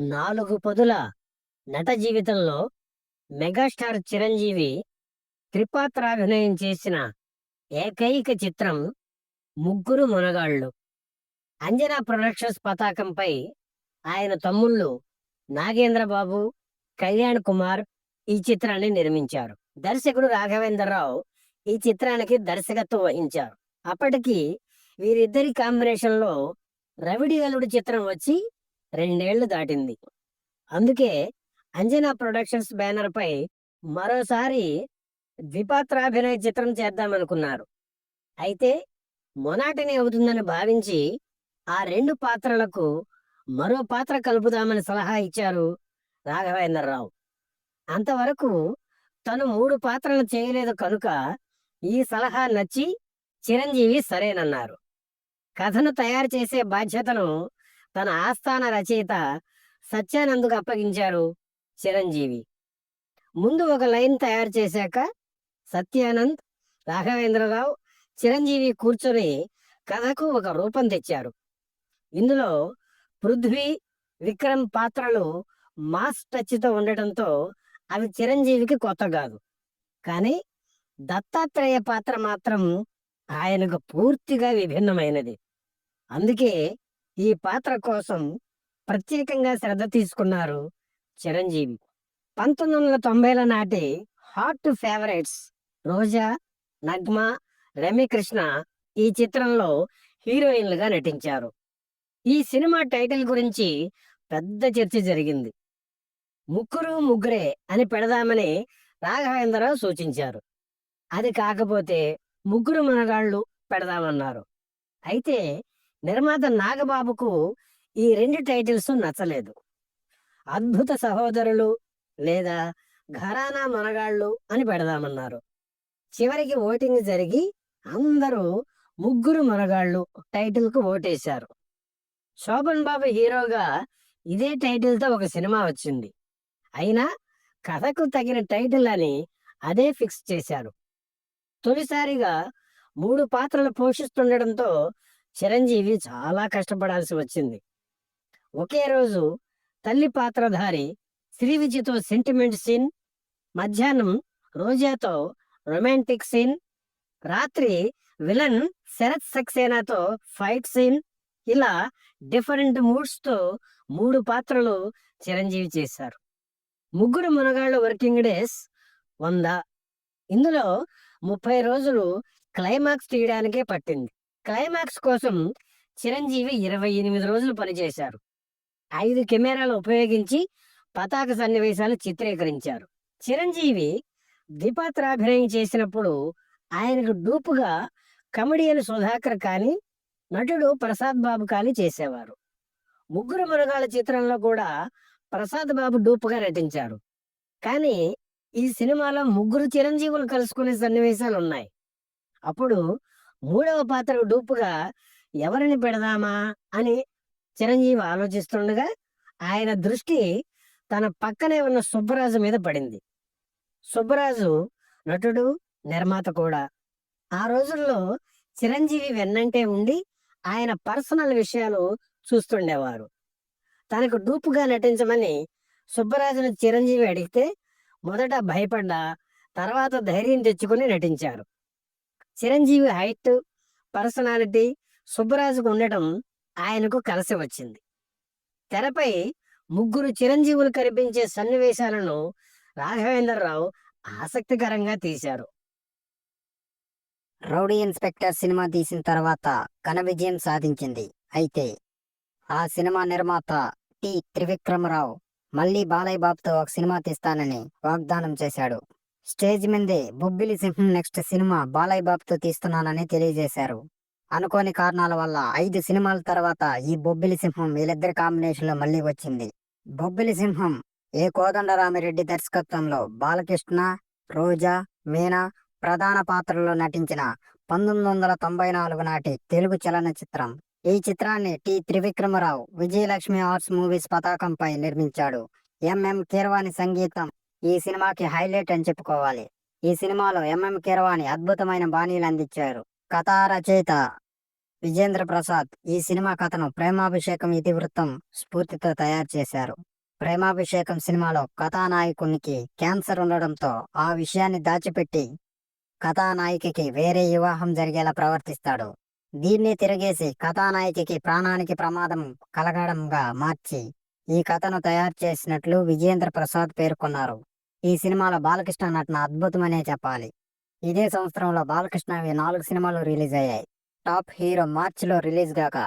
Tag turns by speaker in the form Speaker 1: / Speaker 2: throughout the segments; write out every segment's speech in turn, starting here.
Speaker 1: నాలుగు పదుల నట జీవితంలో మెగాస్టార్ చిరంజీవి త్రిపాత్రాభినయం చేసిన ఏకైక చిత్రం ముగ్గురు మునగాళ్ళు. అంజనా ప్రొడక్షన్స్ పతాకంపై ఆయన తమ్ముళ్ళు నాగేంద్రబాబు కళ్యాణ్ కుమార్ ఈ చిత్రాన్ని నిర్మించారు. దర్శకుడు రాఘవేంద్రరావు ఈ చిత్రానికి దర్శకత్వం వహించారు. అప్పటికి వీరిద్దరి కాంబినేషన్లో రవిడి అల్లుడు చిత్రం వచ్చి రెండేళ్ళు దాటింది. అందుకే అంజనా ప్రొడక్షన్స్ బ్యానర్ పై మరోసారి ద్విపాత్రాభినయ చిత్రం చేద్దామనుకున్నారు. అయితే మొనాటిని అవుతుందని భావించి ఆ రెండు పాత్రలకు మరో పాత్ర కలుపుదామని సలహా ఇచ్చారు రాఘవేంద్రరావు. అంతవరకు తను మూడు పాత్రలు చేయలేదు కనుక ఈ సలహా నచ్చి చిరంజీవి సరేనన్నారు. కథను తయారు చేసే బాధ్యతను తన ఆస్థాన రచయిత సత్యానందుకు అప్పగించారు చిరంజీవి. ముందు ఒక లైన్ తయారు చేశాక సత్యానంద్ రాఘవేంద్రరావు చిరంజీవి కూర్చొని కథకు ఒక రూపం తెచ్చారు. ఇందులో పృథ్వీ విక్రమ్ పాత్రలు మాస్ టచ్తో ఉండటంతో అవి చిరంజీవికి కొత్త కాదు. కానీ దత్తాత్రేయ పాత్ర మాత్రం ఆయనకు పూర్తిగా విభిన్నమైనది. అందుకే ఈ పాత్ర కోసం ప్రత్యేకంగా శ్రద్ధ తీసుకున్నారు చిరంజీవి. పంతొమ్మిది వందల తొంభైల నాటి హాట్ ఫేవరెట్స్ రోజా నగ్మ రమ్యకృష్ణ ఈ చిత్రంలో హీరోయిన్లుగా నటించారు. ఈ సినిమా టైటిల్ గురించి పెద్ద చర్చ జరిగింది. ముగ్గురు ముగ్గురే అని పెడదామని రాఘవేంద్రరావు సూచించారు. అది కాకపోతే ముగ్గురు మనగాళ్ళు పెడదామన్నారు. అయితే నిర్మాత నాగబాబుకు ఈ రెండు టైటిల్స్ నచ్చలేదు. అద్భుత సహోదరులు లేదా ఘరానా మనగాళ్ళు అని పెడదామన్నారు. చివరికి ఓటింగ్ జరిగి అందరూ ముగ్గురు మనగాళ్ళు టైటిల్కు ఓటేశారు. శోభన్ బాబు హీరోగా ఇదే టైటిల్తో ఒక సినిమా వచ్చింది. అయినా కథకు తగిన టైటిల్ అని అదే ఫిక్స్ చేశారు. తొలిసారిగా మూడు పాత్రలు పోషిస్తుండటంతో చిరంజీవి చాలా కష్టపడాల్సి వచ్చింది. ఒకే రోజు తల్లి పాత్రధారి శ్రీవిజితో సెంటిమెంట్ సీన్ మధ్యాహ్నం రోజాతో రొమాంటిక్ సీన్ రాత్రి విలన్ శరత్ సక్సేనాతో ఫైట్ సీన్ ఇలా డిఫరెంట్ మూడ్స్తో మూడు పాత్రలు చిరంజీవి చేశారు. ముగ్గురు మునగాళ్ళ వర్కింగ్ డేస్ వంద. ఇందులో ముప్పై రోజులు క్లైమాక్స్ తీయడానికే పట్టింది. క్లైమాక్స్ కోసం చిరంజీవి ఇరవై ఎనిమిది రోజులు పనిచేశారు. ఐదు కెమెరాలు ఉపయోగించి పతాక సన్నివేశాలు చిత్రీకరించారు. చిరంజీవి ద్విపాత్రాభినయం చేసినప్పుడు ఆయనకు డూపుగా కమెడియన్ సుధాకర్ కానీ నటుడు ప్రసాద్ బాబు కానీ చేసేవారు. ముగ్గురు మృగాల చిత్రంలో కూడా ప్రసాద్ బాబు డూపుగా నటించారు. కానీ ఈ సినిమాలో ముగ్గురు చిరంజీవులు కలుసుకునే సన్నివేశాలు ఉన్నాయి అప్పుడు మూడవ పాత్రకు డూపుగా ఎవరిని పెడదామా అని చిరంజీవి ఆలోచిస్తుండగా ఆయన దృష్టి తన పక్కనే ఉన్న సుబ్బరాజు మీద పడింది. సుబ్బరాజు నటుడు నిర్మాత కూడా. ఆ రోజుల్లో చిరంజీవి వెన్నంటే ఉండి ఆయన పర్సనల్ విషయాలు చూస్తుండేవారు. తనకు డూపుగా నటించమని సుబ్బరాజును చిరంజీవి అడిగితే మొదట భయపడ్డా తర్వాత ధైర్యం తెచ్చుకుని నటించారు. చిరంజీవి హైట్ పర్సనాలిటీ సుబ్బరాజుకు ఉండటం ఆయనకు కలిసి వచ్చింది. తెరపై ముగ్గురు చిరంజీవులు కనిపించే సన్నివేశాలను రాఘవేంద్రరావు ఆసక్తికరంగా తీశారు.
Speaker 2: రౌడీ ఇన్స్పెక్టర్ సినిమా తీసిన తర్వాత ఘన విజయం సాధించింది. అయితే ఆ సినిమా నిర్మాత టి. త్రివిక్రమరావు మళ్ళీ బాలయ్య బాబుతో ఒక సినిమా తీస్తానని వాగ్దానం చేశాడు. స్టేజ్ మీదే బొబ్బిలి సింహం నెక్స్ట్ సినిమా బాలయ్య బాబుతో తీస్తున్నానని తెలియజేశారు. అనుకోని కారణాల వల్ల ఐదు సినిమాల తర్వాత ఈ బొబ్బిలి సింహం వీళ్ళిద్దరి కాంబినేషన్లో మళ్ళీ వచ్చింది. బొబ్బిలి సింహం ఏ కోదండరామిరెడ్డి దర్శకత్వంలో బాలకృష్ణ రోజా మీనా ప్రధాన పాత్రలో నటించిన పంతొమ్మిది వందల తొంభై నాలుగు నాటి తెలుగు చలనచిత్రం. ఈ చిత్రాన్ని T Trivikramarao Vijayalakshmi arts movies పతాకంపై నిర్మించాడు. ఎంఎం కీరవాణి సంగీతం ఈ సినిమాకి హైలైట్ అని చెప్పుకోవాలి. ఈ సినిమాలో ఎంఎం కీరవాణి అద్భుతమైన బాణీలు అందించారు. కథా రచయిత విజేంద్ర ప్రసాద్ ఈ సినిమా కథను ప్రేమాభిషేకం ఇతివృత్తం స్ఫూర్తితో తయారు చేశారు. ప్రేమాభిషేకం సినిమాలో కథానాయకునికి క్యాన్సర్ ఉండడంతో ఆ విషయాన్ని దాచిపెట్టి కథానాయికకి వేరే వివాహం జరిగేలా ప్రవర్తిస్తాడు. దీన్ని తిరిగేసి కథానాయికకి ప్రాణానికి ప్రమాదం కలగడంగా మార్చి ఈ కథను తయారు చేసినట్లు విజేంద్ర ప్రసాద్ పేర్కొన్నారు. ఈ సినిమాలో బాలకృష్ణ నటన అద్భుతమనే చెప్పాలి. ఇదే సంవత్సరంలో బాలకృష్ణవి నాలుగు సినిమాలు రిలీజ్ అయ్యాయి. టాప్ హీరో మార్చిలో రిలీజ్ గాక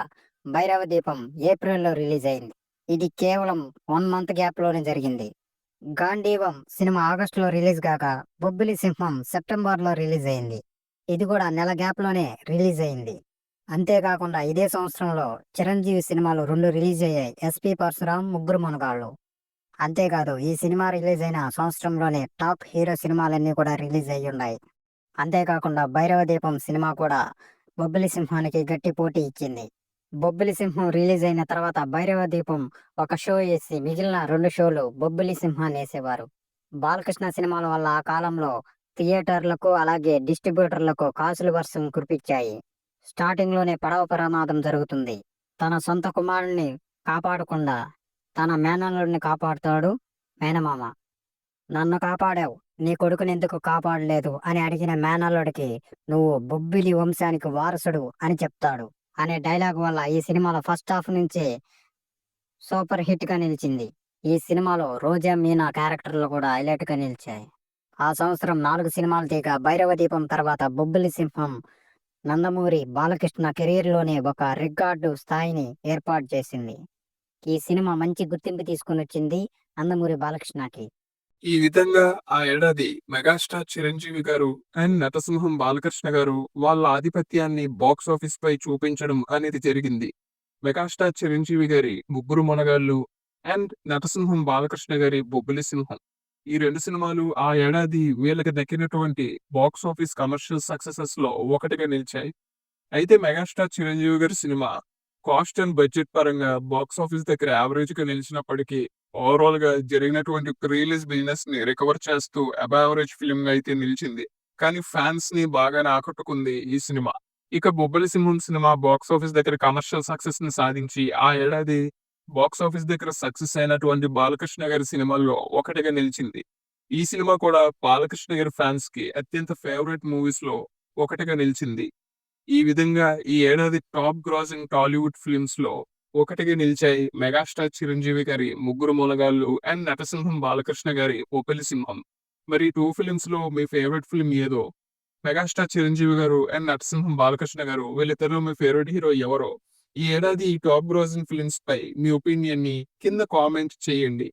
Speaker 2: భైరవ దీపం ఏప్రిల్లో రిలీజ్ అయింది. ఇది కేవలం వన్ మంత్ గ్యాప్లోనే జరిగింది. గాంధీవం సినిమా ఆగస్టులో రిలీజ్ కాక బొబ్బిలి సింహం సెప్టెంబర్లో రిలీజ్ అయింది. ఇది కూడా నెల గ్యాప్లోనే రిలీజ్ అయింది. అంతేకాకుండా ఇదే సంవత్సరంలో చిరంజీవి సినిమాలు రెండు రిలీజ్ అయ్యాయి. ఎస్పి పరశురాం ముగ్గురు మునగాళ్ళు. అంతేకాదు ఈ సినిమా రిలీజ్ అయిన సంవత్సరంలోనే టాప్ హీరో సినిమాలన్నీ కూడా రిలీజ్ అయ్యి ఉన్నాయి అంతేకాకుండా భైరవ దీపం సినిమా కూడా బొబ్బిలి సింహానికి గట్టి పోటీ ఇచ్చింది. బొబ్బిలి సింహం రిలీజ్ అయిన తర్వాత భైరవ దీపం ఒక షో వేసి మిగిలిన రెండు షోలు బొబ్బిలి సింహాన్ని వేసేవారు. బాలకృష్ణ సినిమాల వల్ల ఆ కాలంలో థియేటర్లకు అలాగే డిస్ట్రిబ్యూటర్లకు కాసుల వర్షం కురిపించాయి. స్టార్టింగ్లోనే పడవ ప్రమాదం జరుగుతుంది. తన సొంత కుమారుణ్ణి కాపాడకుండా తన మేనల్లుడిని కాపాడుతాడు మేనమామ. నన్ను కాపాడావు. నీ కొడుకుని ఎందుకు కాపాడలేదు? అని అడిగిన మేనల్లుడికి నువ్వు బొబ్బిలి వంశానికి వారసుడు అని చెప్తాడు అనే డైలాగ్ వల్ల ఈ సినిమాలో ఫస్ట్ హాఫ్ నుంచే సూపర్ హిట్గా నిలిచింది. ఈ సినిమాలో రోజా మీనా క్యారెక్టర్లు కూడా హైలైట్గా నిలిచాయి. ఆ సంవత్సరం నాలుగు సినిమాలు తీగ భైరవ దీపం తర్వాత బొబ్బిలి సింహం నందమూరి బాలకృష్ణ కెరీర్లోనే ఒక రికార్డు స్థాయిని ఏర్పాటు చేసింది. ఈ సినిమా మంచి గుర్తింపు తీసుకుని వచ్చింది అందమూరి బాలకృష్ణకి
Speaker 3: ఈ విధంగా ఆ ఏడాది మెగాస్టార్ చిరంజీవి గారు అండ్ నటసింహం బాలకృష్ణ గారు వాళ్ళ ఆధిపత్యాన్ని బాక్స్ ఆఫీస్ పై చూపించడం అనేది జరిగింది. మెగాస్టార్ చిరంజీవి గారి ముగ్గురు మొనగాళ్ళు అండ్ నటసింహం బాలకృష్ణ గారి బొబ్బిలి సింహం. ఈ రెండు సినిమాలు ఆ ఏడాది వీళ్ళకి దక్కినటువంటి బాక్స్ ఆఫీస్ కమర్షియల్ సక్సెసెస్లో ఒకటిగా నిలిచాయి. అయితే మెగాస్టార్ చిరంజీవి గారి సినిమా కాస్ట్ అండ్ బడ్జెట్ పరంగా బాక్స్ ఆఫీస్ దగ్గర యావరేజ్గా నిలిచినప్పటికీ ఓవరాల్గా జరిగినటువంటి రిలీజ్ బిజినెస్ని రికవర్ చేస్తూ అబావరేజ్ ఫిల్మ్గా అయితే నిలిచింది. కానీ ఫ్యాన్స్ని బాగానే ఆకట్టుకుంది ఈ సినిమా. ఇక బొబ్బలి సింహం సినిమా బాక్స్ ఆఫీస్ దగ్గర కమర్షియల్ సక్సెస్ని సాధించి ఆ ఏడాది బాక్స్ ఆఫీస్ దగ్గర సక్సెస్ అయినటువంటి బాలకృష్ణ గారి సినిమాల్లో ఒకటిగా నిలిచింది. ఈ సినిమా కూడా బాలకృష్ణ గారి ఫ్యాన్స్కి అత్యంత ఫేవరెట్ మూవీస్లో ఒకటిగా నిలిచింది. ఈ విధంగా ఈ ఏడాది టాప్ గ్రాసింగ్ టాలీవుడ్ ఫిల్మ్స్లో ఒకటిగా నిలిచాయి మెగాస్టార్ చిరంజీవి గారి ముగ్గురు మూలగాళ్ళు అండ్ నటసింహం బాలకృష్ణ గారి ఓపెలి సింహం. మరి టూ ఫిలిమ్స్లో మీ ఫేవరెట్ ఫిల్మ్ ఏదో? మెగాస్టార్ చిరంజీవి గారు అండ్ నటసింహం బాలకృష్ణ గారు వీళ్ళిద్దరు మీ ఫేవరెట్ హీరో ఎవరో? ఈ ఏడాది ఈ టాప్ గ్రాసింగ్ ఫిల్మ్స్ పై మీ ఒపీనియన్ని కింద కామెంట్ చేయండి.